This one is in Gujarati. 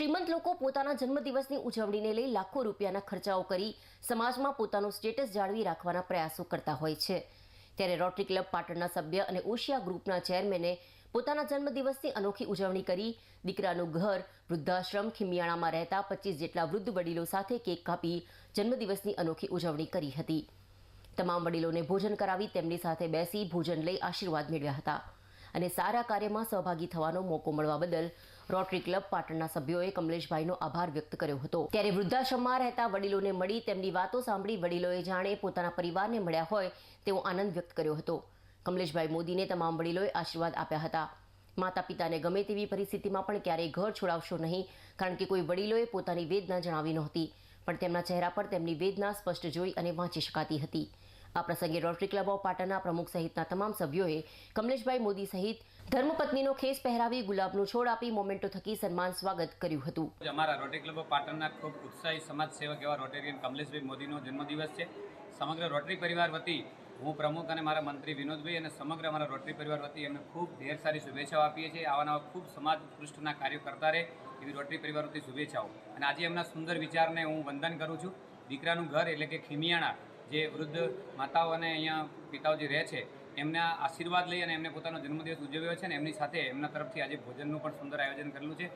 શ્રીમંત લોકો પોતાના જન્મદિવસની ઉજવણીને લઈ લાખો રૂપિયાના ખર્ચાઓ કરી સમાજમાં પોતાનું સ્ટેટસ જાળવી રાખવાના પ્રયાસો કરતા હોય છે. ત્યારે રોટરી ક્લબ પાટણના સભ્ય અને ઓશિયા ગ્રુપના ચેરમેને પોતાના જન્મદિવસની અનોખી ઉજવણી કરી. દીકરાનું ઘર, વૃદ્ધાશ્રમ ખીમિયાણામાં રહેતા પચીસ જેટલા વૃદ્ધ વડીલો સાથે કેક કાપી જન્મદિવસની અનોખી ઉજવણી કરી હતી. તમામ વડીલોને ભોજન કરાવી તેમની સાથે બેસી ભોજન લઈ આશીર્વાદ મેળવ્યા હતા. અને સારા કાર્યમાં સહભાગી થવાનો મોકો મળવા બદલ રોટરી ક્લબ પાટણના સભ્યોએ કમલેશભાઈનો આભાર વ્યક્ત કર્યો હતો. ત્યારે વૃદ્ધાશ્રમમાં રહેતા વડીલોને મળી તેમની વાતો સાંભળી વડીલોએ જાણે પોતાના પરિવારને મળ્યા હોય તેવો આનંદ વ્યક્ત કર્યો હતો. કમલેશભાઈ મોદીને તમામ વડીલોએ આશીર્વાદ આપ્યા હતા. માતા પિતાને ગમે તેવી પરિસ્થિતિમાં પણ ક્યારેય ઘર છોડાવશો નહીં, કારણ કે કોઈ વડીલોએ પોતાની વેદના જણાવી નહોતી. પણ તેમના ચહેરા પર તેમની વેદના સ્પષ્ટ જોઈ અને વાંચી શકાતી હતી. આ પ્રસંગે રોટરી ક્લબ ઓફ પાટણના પ્રમુખ સહિતના તમામ સભ્યોએ કમલેશભાઈ મોદી સહિત ધર્મપત્નીનો ખેસ પહેરાવી ગુલાબનું છોડ આપી મોમેન્ટો થકી સન્માન સ્વાગત કર્યું હતું. અમારા રોટરી ક્લબ ઓફ પાટણના ખૂબ ઉત્સાહી સમાજ સેવક એવા રોટેરિયન કમલેશભાઈ મોદીનો જન્મદિવસ છે. સમગ્ર રોટરી પરિવાર વતી હું પ્રમુખ અને મારા મંત્રી વિનોદભાઈ અને સમગ્ર અમારા રોટરી પરિવાર વતી એમને ખૂબ ઢેર સારી શુભેચ્છાઓ આપીએ છીએ. આવા નવા ખૂબ સમાજ પૃષ્ઠના કાર્યો કરતા રહે એવી રોટરી પરિવાર વતી શુભેચ્છાઓ. અને આજે એમના સુંદર વિચારને હું વંદન કરું છું. દીકરાનું ઘર એટલે કે ખીમિયાણા જે વૃદ્ધ માતાઓ અને અહીંયા પિતાઓ જે રહે છે, એમના આશીર્વાદ લઈ અને એમને પોતાનો જન્મદિવસ ઉજવ્યો છે અને એમની સાથે એમના તરફથી આજે ભોજનનું પણ સુંદર આયોજન કરેલું છે.